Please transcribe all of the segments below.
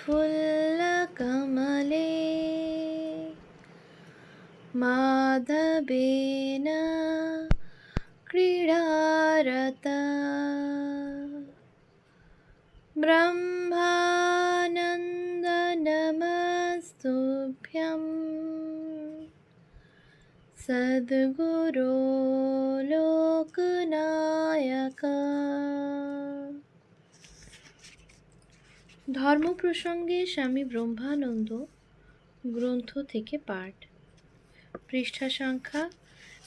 प्रफुल्लकमले माधवेन क्रीडारता ब्रह्मानन्दनमस्तुभ्यं सद्गुरो লোকনায়কা ধর্ম প্রসঙ্গে স্বামী ব্রহ্মানন্দ গ্রন্থ থেকে পাঠ। পৃষ্ঠা সংখ্যা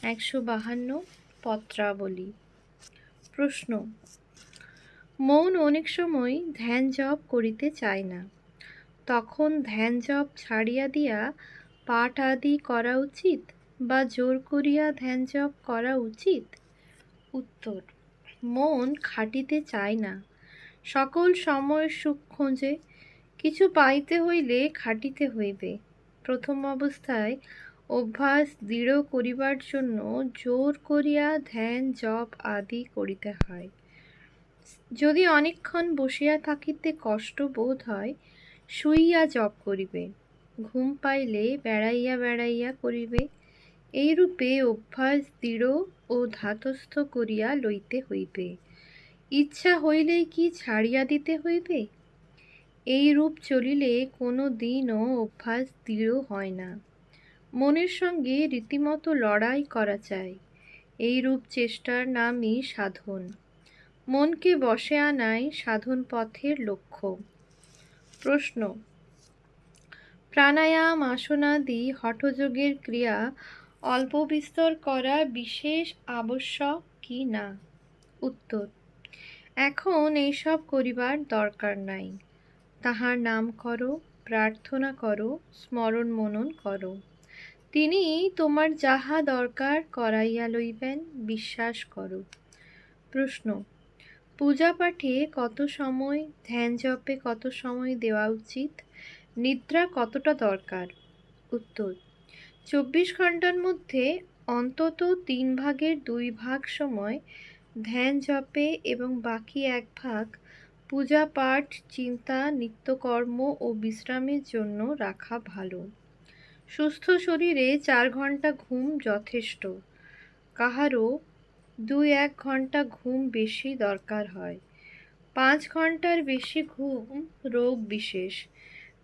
একশো বাহান্ন, পত্রাবলী। প্রশ্ন, মন অনেক সময় ধ্যান জপ করিতে চায় না। তখন ধ্যান জপ ছাড়িয়া দিয়া পাঠ আদি করা উচিত বা জোর করিয়া ধ্যান জপ করা উচিত? উত্তর, মন খাটিতে চায় না। সকল সময় সুখ খোঁজে, কিছু পাইতে হইলে খাটিতে হইবে। প্রথম অবস্থায় অভ্যাস দৃঢ় করিবার জন্য জোর করিয়া ধ্যান, জপ আদি করিতে হয়। যদি অনেকক্ষণ বসিয়া থাকিতে কষ্ট বোধ হয়, শুইয়া জপ করিবে। ঘুম পাইলে বেড়াইয়া বেড়াইয়া করিবে। এইরূপে অভ্যাস দৃঢ় ও ধাতস্থ করিয়া লইতে হইবে। ইচ্ছা হইলেই কি ছাড়িয়া দিতে হইবে? এই রূপ চলিলে কোনো দিনও অভ্যাস দৃঢ় হয় না। মনের সঙ্গে রীতিমতো লড়াই করা চাই। এই রূপ চেষ্টার নামই সাধন। মনকে বসে আনাই সাধন পথের লক্ষ্য। প্রশ্ন। প্রাণায়াম, আসনাদি, হঠযোগের ক্রিয়া অল্প বিস্তর করা বিশেষ আবশ্যক কি না? উত্তর। এখন এইসব করিবার দরকার নাই। তাহার নাম করো, প্রার্থনা করো, স্মরণ মনন করো। তিনি তোমার যাহা দরকার করাইয়া লইবেন, বিশ্বাস করো। প্রশ্ন পূজা পাঠে কত সময়, ধ্যান জপে কত সময় দেওয়া উচিত? নিদ্রা কতটা দরকার? উত্তর, চব্বিশ ঘণ্টার মধ্যে অন্তত তিন ভাগের দুই ভাগ সময় ধ্যান জপে এবং বাকি এক ভাগ পূজা পাঠ, চিন্তা, নিত্যকর্ম ও বিশ্রামের জন্য রাখা ভালো। সুস্থ শরীরে চার ঘণ্টা ঘুম যথেষ্ট। কাহারও দুই এক ঘণ্টা ঘুম বেশি দরকার হয়। পাঁচ ঘণ্টার বেশি ঘুম রোগ বিশেষ।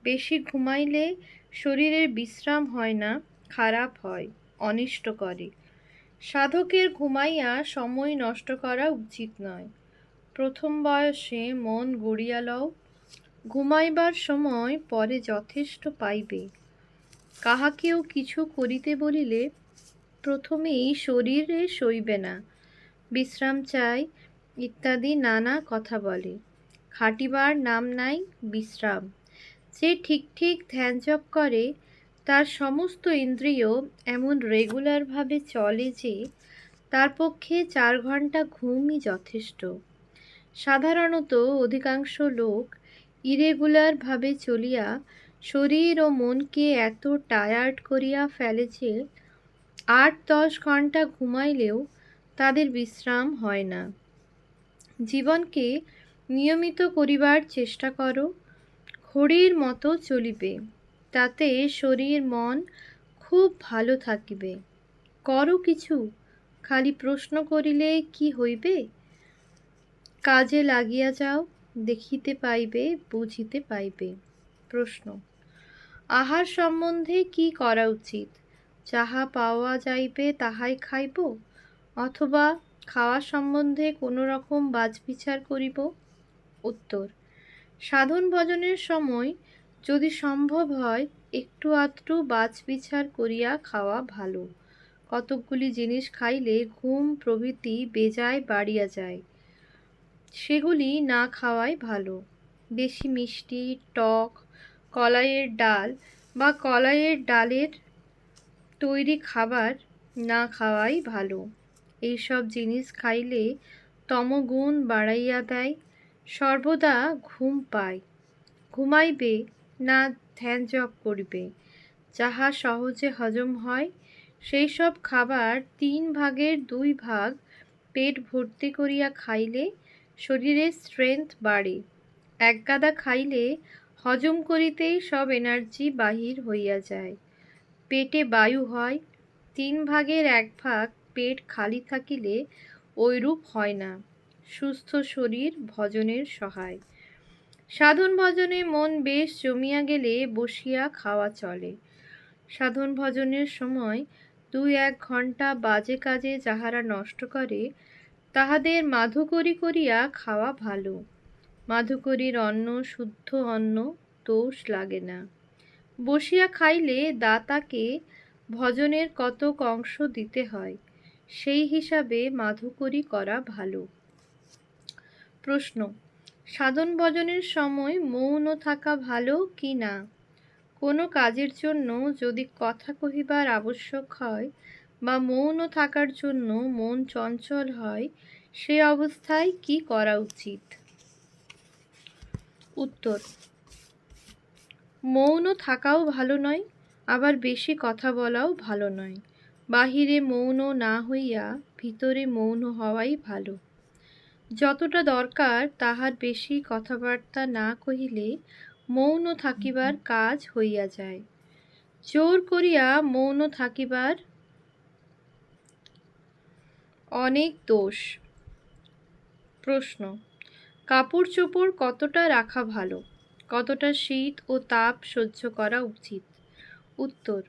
বেশি ঘুমাইলে শরীরের বিশ্রাম হয় না, খারাপ হয়, অনিষ্ট করে। সাধকের ঘুমাইয়া সময় নষ্ট করা উচিত নয়। প্রথম বয়সে মন গড়িয়া লও, ঘুমাইবার সময় পরে যথেষ্ট পাইবে। কাহাকেও কিছু করিতে বলিলে প্রথমেই শরীরে সইবে না। বিশ্রাম চাই, ইত্যাদি নানা কথা বলে। খাটিবার নাম নাই, বিশ্রাম। যে ঠিক ঠিক ধ্যান জপ করে তার সমস্ত ইন্দ্রিয় এমন রেগুলারভাবে চলে যে, তার পক্ষে চার ঘণ্টা ঘুমই যথেষ্ট। সাধারণত অধিকাংশ লোক ইরেগুলারভাবে চলিয়া শরীর ও মনকে এত টায়ার্ড করিয়া ফেলে যে, আট দশ ঘণ্টা ঘুমাইলেও তাদের বিশ্রাম হয় না। জীবনকে নিয়মিত করিবার চেষ্টা করো, ঘড়ির মতো চলিবে। তাতে শরীর, মন খুব ভালো থাকিবে। করো কিছু, খালি প্রশ্ন করিলে কি হইবে? কাজে লাগিয়া যাও, দেখিতে পাইবে, বুঝিতে পাইবে। প্রশ্ন, আহার সম্বন্ধে কি করা উচিত? যাহা পাওয়া যাইবে তাহাই খাইব, অথবা খাওয়া সম্বন্ধে কোনো রকম বাজবিচার করিব? উত্তর, সাধন ভজনের সময় যদি সম্ভব হয়, একটু আধটু বাছ বিচার করিয়া খাওয়া ভালো। কতকগুলি জিনিস খাইলে ঘুম প্রভৃতি বেজায় বাড়িয়া যায়। সেগুলি না খাওয়াই ভালো। বেশি মিষ্টি, টক, কলাইয়ের ডাল বা কলাইয়ের ডালের তৈরি খাবার না খাওয়াই ভালো। এইসব জিনিস খাইলে তমগুণ বাড়াইয়া দেয়, সর্বদা ঘুম পায়। ঘুমাইবে না ধ্যান জপ করিবে। যাহা সহজে হজম হয়, সেই সব খাবার তিন ভাগের দুই ভাগ পেট ভর্তি করিয়া খাইলে শরীরের স্ট্রেংথ বাড়ে। এক গাদা খাইলে হজম করিতেই সব এনার্জি বাহির হইয়া যায়। পেটে বায়ু হয়, তিন ভাগের এক ভাগ পেট খালি থাকিলে ওইরূপ হয় না। সুস্থ শরীর ভজনের সহায়। সাধন ভজনে মন বেশ জমিয়া গেলে বসিয়া খাওয়া চলে। সাধন ভজনের সময় দুই এক ঘণ্টা বাজে কাজে যাহারা নষ্ট করে, তাহাদের মাধুকরী করিয়া খাওয়া ভালো। মাধুকরীর অন্ন, শুদ্ধ অন্ন, দোষ লাগে না। বসিয়া খাইলে দাতাকে ভজনের কতক অংশ দিতে হয়, সেই হিসাবে মাধুকরী করা ভালো। প্রশ্ন সাধন ভজনের সময় মৌন থাকা ভালো কি না? কোনো কাজের জন্য যদি কথা কহিবার আবশ্যক হয় বা মৌন থাকার জন্য মন চঞ্চল হয়, সে অবস্থায় কি করা উচিত? উত্তর মৌন থাকাও ভালো নয়, আবার বেশি কথা বলাও ভালো নয়। বাহিরে মৌন না হইয়া ভিতরে মৌন হওয়াই ভালো। যতটা দরকার তাহার বেশি কথাবার্তা না কহিলে মৌন থাকিবার কাজ হইয়া যায়। জোর করিয়া মৌন থাকিবার অনেক দোষ। প্রশ্ন কাপড় চোপড় কতটা রাখা ভালো? কতটা শীত ও তাপ সহ্য করা উচিত? উত্তর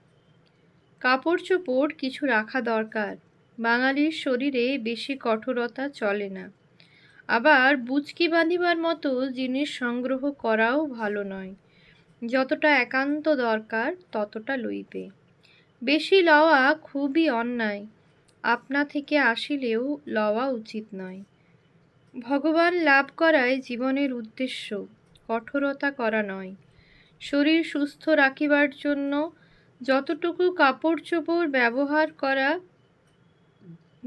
কাপড় চোপড় কিছু রাখা দরকার। বাঙালির শরীরে বেশি কঠোরতা চলে না। আবার বুচকি বাঁধিবার মতো জিনিস সংগ্রহ করাও ভালো নয়। যতটা একান্ত দরকার, ততটা লইবে। বেশি লওয়া খুবই অন্যায়। আপনা থেকে আসিলেও লওয়া উচিত নয়। ভগবান লাভ করাই জীবনের উদ্দেশ্য, কঠোরতা করা নয়। শরীর সুস্থ রাখিবার জন্য যতটুকু কাপড় চোপড় ব্যবহার করা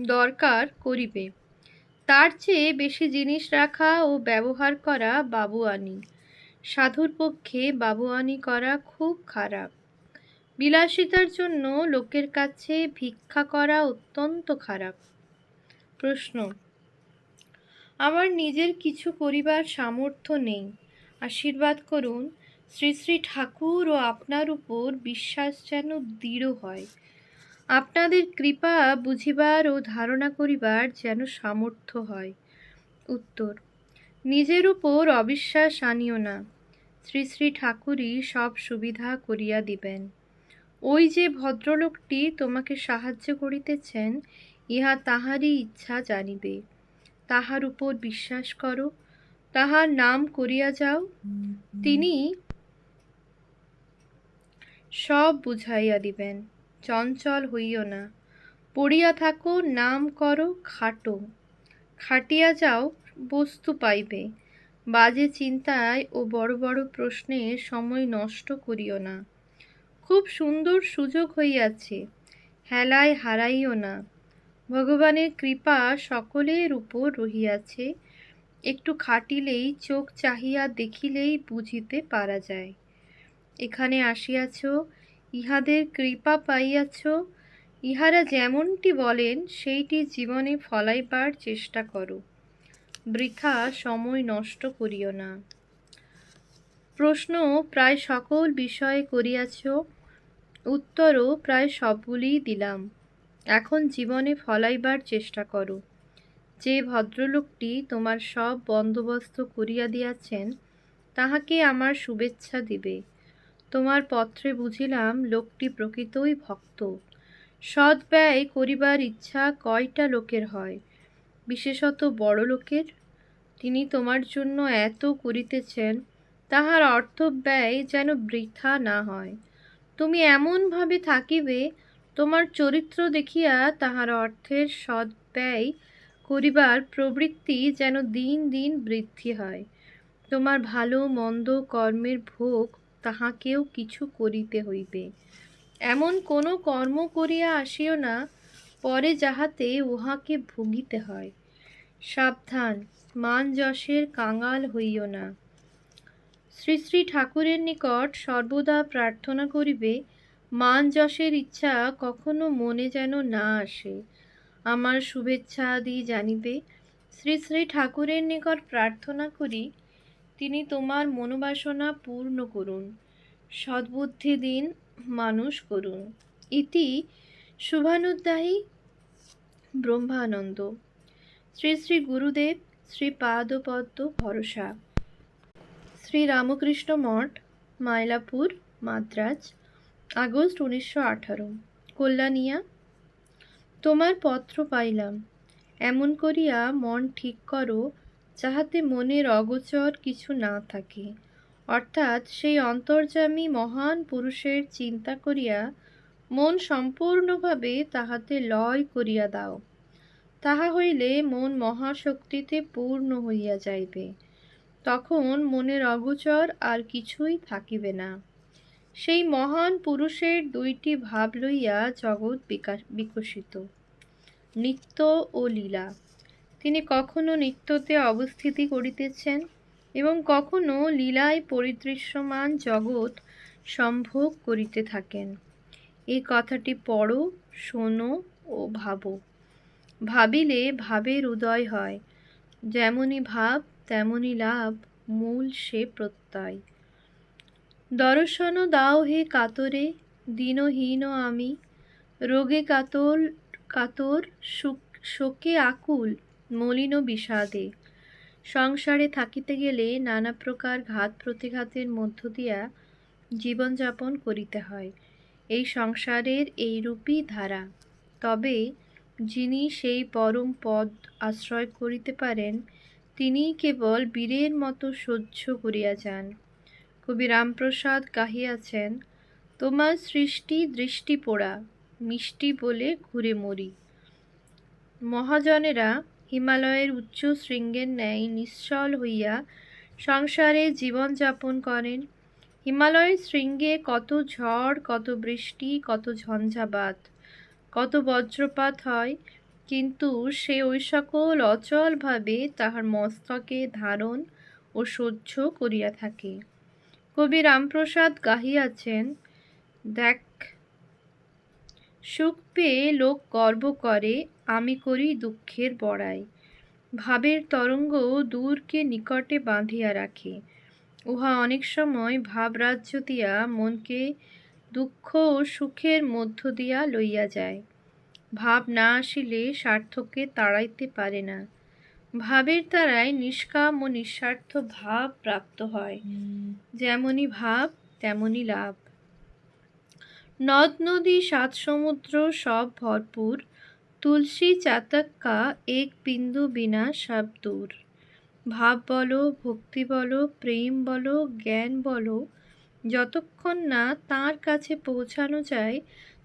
দরকার করিবে। তার চেয়ে বেশি জিনিস রাখা ও ব্যবহার করা বাবুয়ানি। সাধুর পক্ষে বাবুয়ানি করা খুব খারাপ। বিলাসিতার জন্য লোকের কাছে ভিক্ষা করা অত্যন্ত খারাপ। প্রশ্ন, আমার নিজের কিছু করিবার সামর্থ্য নেই। আশীর্বাদ করুন, শ্রী শ্রী ঠাকুর ও আপনার উপর বিশ্বাস যেন দৃঢ় হয়। আপনাদের কৃপা বুঝিবার ও ধারণা করিবার যেন সামর্থ্য হয়। উত্তর, নিজের উপর অবিশ্বাস আনিও না। শ্রী শ্রী ঠাকুরই সব সুবিধা করিয়া দিবেন। ওই যে ভদ্রলোকটি তোমাকে সাহায্য করিতেছেন, ইহা তাহারই ইচ্ছা জানিবে। তাহার উপর বিশ্বাস করো, তাহার নাম করিয়া যাও। তিনি সব বুঝাইয়া দিবেন। চঞ্চল হইও না। পড়িয়া থাকো, নাম করো, খাটো। খাটিয়া যাও, বস্তু পাইবে। বাজে চিন্তায় ও বড় বড় প্রশ্নে সময় নষ্ট করিও না। খুব সুন্দর সুযোগ হইয়াছে, হেলায় হারাইও না। ভগবানের কৃপা সকলের উপর রহিয়াছে, একটু খাটিলেই চোখ চাহিয়া দেখিলেই বুঝিতে পারা যায়। এখানে আসিয়াছ ইহাদের কৃপা পাইয়াছ। ইহারা যেমনটি বলেন, সেইটি জীবনে ফলাইবার চেষ্টা করো। বৃথা সময় নষ্ট করিও না। প্রশ্ন প্রায় সকল বিষয়ে করিয়াছ, উত্তরও প্রায় সবগুলিই দিলাম। এখন জীবনে ফলাইবার চেষ্টা করো। যে ভদ্রলোকটি তোমার সব বন্দোবস্ত করিয়া দিয়াছেন, তাহাকে আমার শুভেচ্ছা দিবে। তোমার পত্রে বুঝিলাম, লোকটি প্রকৃতই ভক্ত। সৎ ব্যয় করিবার ইচ্ছা কয়টা লোকের হয়? বিশেষত বড় লোকের? তিনি তোমার জন্য এত করিতেছেন, তাহার অর্থ ব্যয় যেন বৃথা না হয়। তুমি এমনভাবে থাকিবে, তোমার চরিত্র দেখিয়া তাহার অর্থের সৎ ব্যয় করিবার প্রবৃত্তি যেন দিন দিন বৃদ্ধি হয়। তোমার ভালো মন্দ কর্মের ভোগ তাহাকেও কিছু করিতে হইবে। এমন কোনো কর্ম করিয়া আসিও না, পরে যাহাতে উহাকে ভুগিতে হয়। সাবধান, মান যশের কাঙাল হইও না। শ্রী শ্রী ঠাকুরের নিকট সর্বদা প্রার্থনা করিবে, মান যশের ইচ্ছা কখনো মনে যেন না আসে। আমার শুভেচ্ছা আদি জানিবে। শ্রী শ্রী ঠাকুরের নিকট প্রার্থনা করি তিনি তোমার মনোবাসনা পূর্ণ করুন, সদ্বুদ্ধি দিন মানুষ করুন। ইতি শুভানুদ্দায়ী ব্রহ্মানন্দ। শ্রী শ্রী গুরুদেব শ্রী পাদপদ্ম ভরসা। শ্রী রামকৃষ্ণ মঠ, মাইলাপুর, মাদ্রাজ, আগস্ট উনিশশো আঠারো। কল্যাণিয়া, তোমার পত্র পাইলাম। এমন করিয়া মন ঠিক করো যাহাতে মনের অগোচর কিছু না থাকে। অর্থাৎ সেই অন্তর্যামী মহান পুরুষের চিন্তা করিয়া মন সম্পূর্ণভাবে তাহাতে লয় করিয়া দাও। তাহা হইলে মন মহাশক্তিতে পূর্ণ হইয়া যাইবে। তখন মনের অগোচর আর কিছুই থাকিবে না। সেই মহান পুরুষের দুইটি ভাব লইয়া জগৎ বিকাশ, বিকশিত। নিত্য ও লীলা। তিনি কখনো নিত্যতে অবস্থিতি করিতেছেন এবং কখনো লীলায় পরিদৃশ্যমান জগৎ সম্ভোগ করিতে থাকেন। এই কথাটি পড়ো, শোনো ও ভাবো। ভাবিলে ভাবের উদয় হয়। যেমনই ভাব তেমনই লাভ, মূল সে প্রত্যয়। দর্শন দাও হে কাতরে, দিনহীন আমি। রোগে কাতর কাতর শোকে আকুল। মলিন বিষাদে। সংসারে থাকিতে গেলে নানা প্রকার ঘাত প্রতিঘাতের মধ্য দিয়া জীবনযাপন করিতে হয়। এই সংসারের এই রূপী ধারা। তবে যিনি সেই পরম পদ আশ্রয় করিতে পারেন তিনি কেবল বীরের মতো সহ্য করিয়া যান। কবি রামপ্রসাদ গাহিয়াছেন তোমার সৃষ্টি দৃষ্টি পোড়া মিষ্টি বলে ঘুরে মরি। মহাজনেরা হিমালয়ের উচ্চ শৃঙ্গের ন্যায় নিশ্চল হইয়া সংসারে জীবনযাপন করেন। হিমালয়ের শৃঙ্গে কত ঝড়, কত বৃষ্টি, কত ঝঞ্ঝাবাত, কত বজ্রপাত হয়, কিন্তু সে ওই সকল অচলভাবে তাহার মস্তকে ধারণ ও সহ্য করিয়া থাকে। কবি রামপ্রসাদ গাহিয়াছেন, দেখ সুখ পেয়ে লোক গর্ব করে আমি করি দুঃখের বড়াই। ভাবের তরঙ্গ দূরকে নিকটে বাঁধিয়া রাখে। উহা অনেক সময় ভাবরাজ্য দিয়া মনকে দুঃখ ও সুখের মধ্য দিয়া লইয়া যায়। ভাব না আসিলে স্বার্থকে তাড়াইতে পারে না। ভাবের দ্বারাই নিষ্কাম ও নিঃস্বার্থ ভাব প্রাপ্ত হয়। যেমনই ভাব তেমনই লাভ। নদ, নদী, সাত সমুদ্র সব ভরপুর। তুলসী চাতক্কা, এক বিন্দু বিনা সব দূর। ভাব বলো, ভক্তি বলো, প্রেম বলো, জ্ঞান বলো, যতক্ষণ না তার কাছে পৌঁছানো যায়,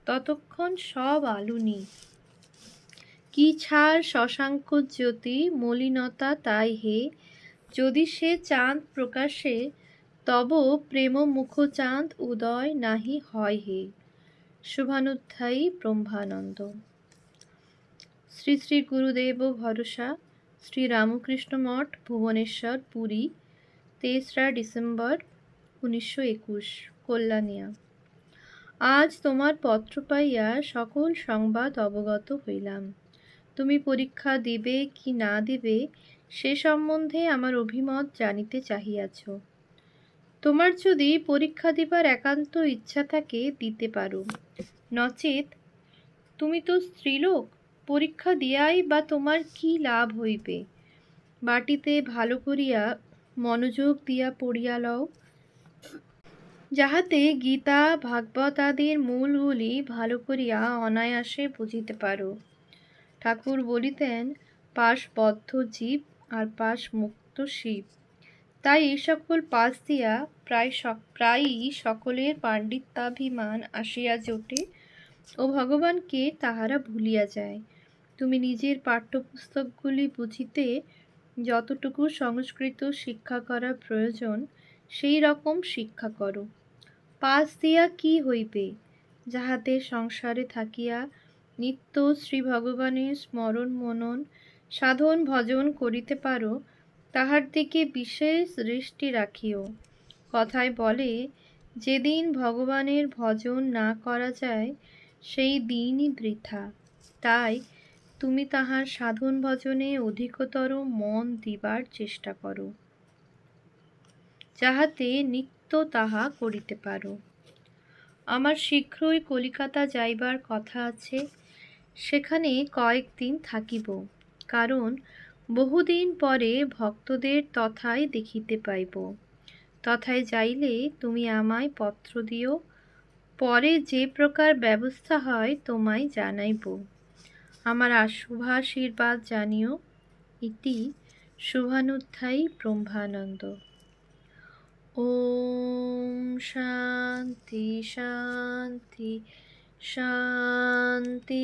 ততক্ষণ সব আলুনি কি ছাড় শশাঙ্ক জ্যোতি, মলিনতা তাই হে। যদি সে চাঁদ প্রকাশে তব প্রেম মুখ চাঁদ উদয় নাহি হয় হে। শুভানুধ্যায়ী ব্রহ্মানন্দ। শ্রী শ্রী গুরুদেব ভরসা, শ্রী রামকৃষ্ণ মঠ, ভুবনেশ্বর, পুরী, তেসরা ডিসেম্বর উনিশশো একুশ, কল্যাণিয়া। আজ তোমার পত্র পাইয়া সকল সংবাদ অবগত হইলাম। তুমি পরীক্ষা দিবে কি না দিবে, সে সম্বন্ধে আমার অভিমত জানিতে চাহিয়াছ। তোমার যদি পরীক্ষা দিবার একান্ত ইচ্ছা থাকে, দিতে পারো। নচেত তুমি তো স্ত্রীলোক, পরীক্ষা দিয়াই বা তোমার কি লাভ হইবে? বাটিতে ভালো করিয়া মনোযোগ দিয়া পড়িয়া লও। যাহাতে গীতা, ভাগবত আদির মূলগুলি ভালো করিয়া অনায়াসে বুঝিতে পারো। ঠাকুর বলিতেন, পাশ বদ্ধ জীব আর পাশ মুক্ত শিব। তাই এই সকল পাশ দিয়া প্রায় প্রায়ই সকলের পাণ্ডিত্যাভিমান আসিয়া জোটে ও ভগবানকে তাহারা ভুলিয়া যায়। তুমি নিজের পাঠ্যপুস্তকগুলি বুঝিতে যতটুকু সংস্কৃত শিক্ষা করা প্রয়োজন, সেই রকম শিক্ষা করো। পাশ দিয়া কি হইবে? যাহাতে সংসারে থাকিয়া নিত্য শ্রী ভগবানের স্মরণ মনন সাধন ভজন করিতে পারো তাহার দিকে বিশেষ দৃষ্টি রাখিও। কথায় বলে, যেদিন ভগবানের ভজন না করা যায়, সেই দিনই বৃথা। তাই তুমি তাহার সাধন ভজনে অধিকতর মন দিবার চেষ্টা করো, যাহাতে নিত্য তাহা করিতে পারো। আমার শীঘ্রই কলিকাতা যাইবার কথা আছে, সেখানে কয়েকদিন থাকিব। কারণ বহুদিন পরে ভক্তদের তথায় দেখিতে পাইব। তথায় যাইলে তুমি আমায় পত্র দিও, পরে যে প্রকার ব্যবস্থা হয় তোমায় জানাইব। আমার শুভাশীর্বাদ জানিও, ইতি শুভানুধ্যায়ী ব্রহ্মানন্দ। ওম শান্তি শান্তি শান্তি।